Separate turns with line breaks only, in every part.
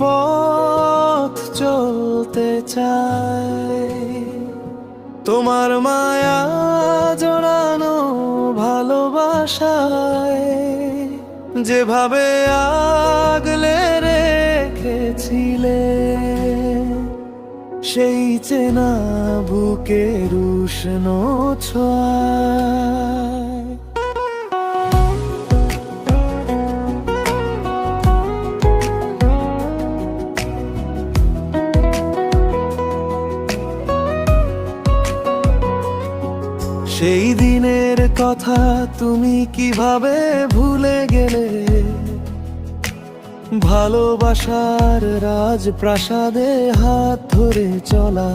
পথ চলতে চাই। তোমার মায়া জড়ানো ভালোবাসায় যেভাবে আগলে রেখেছিলে, সেই চেনা বুকের উষ্ণ ছোঁয়ায় সেই দিনের কথা তুমি কীভাবে ভুলে গেলে? ভালোবাসার রাজপ্রাসাদে হাত ধরে চলা।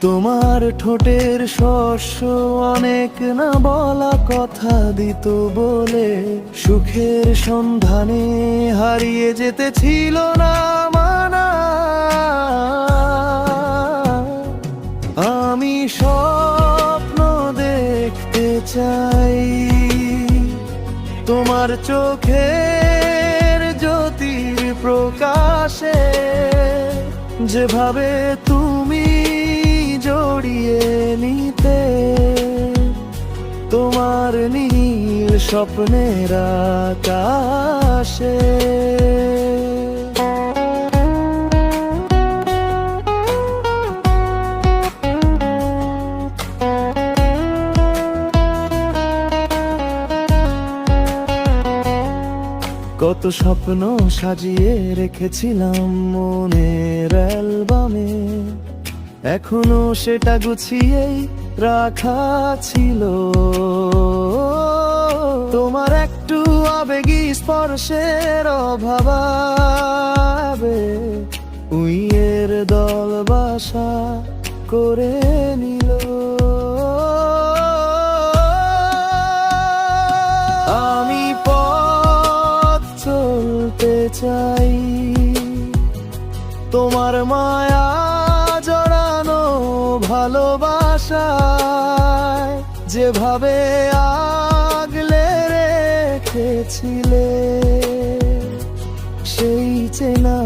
তোমার ঠোঁটের শস্য অনেক না বলা কথা দিত বলে। সুখের সন্ধানে হারিয়ে যেতে ছিল না চাই। তোমার চোখের জ্যোতির প্রকাশে যেভাবে তুমি জড়িয়ে নিতে তোমার নীল স্বপ্নের আকাশে কত স্বপ্ন সাজিয়ে রেখেছিলাম মনের অ্যালবামে। এখনও সেটা গুছিয়েই রাখা ছিল। তোমার একটু আবেগী স্পর্শের অভাবে উইয়ের দল বাসা করে নিল। মায়া জড়ানো ভালোবাসায় যেভাবে আগলে রেখেছিলে সেই চেনা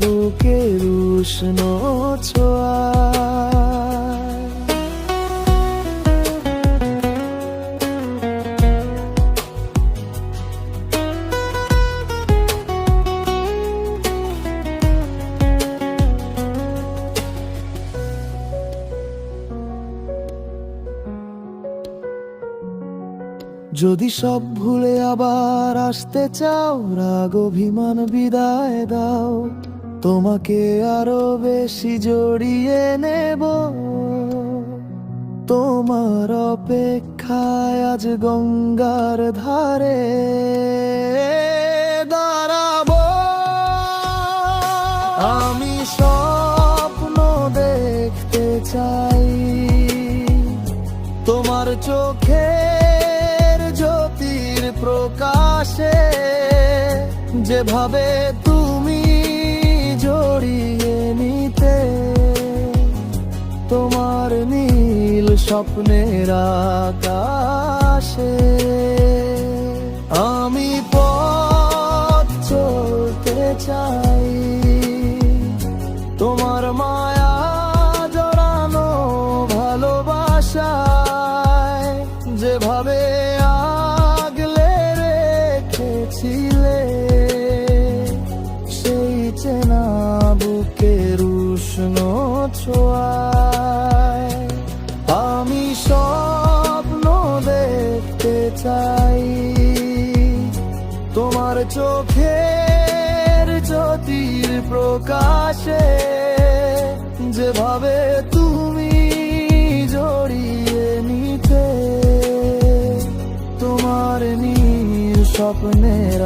বুকের উষ্ণ ছোঁয়া যদি সব ভুলে আবার আসতে চাও, রাগ, অভিমান, বিদায় দাও। তোমাকে আরও বেশি জড়িয়ে নেব। তোমার অপেক্ষায় আজ গঙ্গার ধারে দাঁড়াবো। আমি স্বপ্ন দেখতে চাই। তোমার চোখের যেভাবে তুমি জড়িয়ে নিতে, তোমার নীল স্বপ্নের আকাশে, আমি পথ চলতে চাই। তোমার মায়া জড়ানো ভালোবাসায় সেই চেনা বুকের উষ্ণ ছোঁয়ায়। আমি স্বপ্ন দেখতে চাই। তোমার চোখের জ্যোতির প্রকাশে যেভাবে তুমি জড়িয়ে নিতে, তোমার নীল স্বপ্নের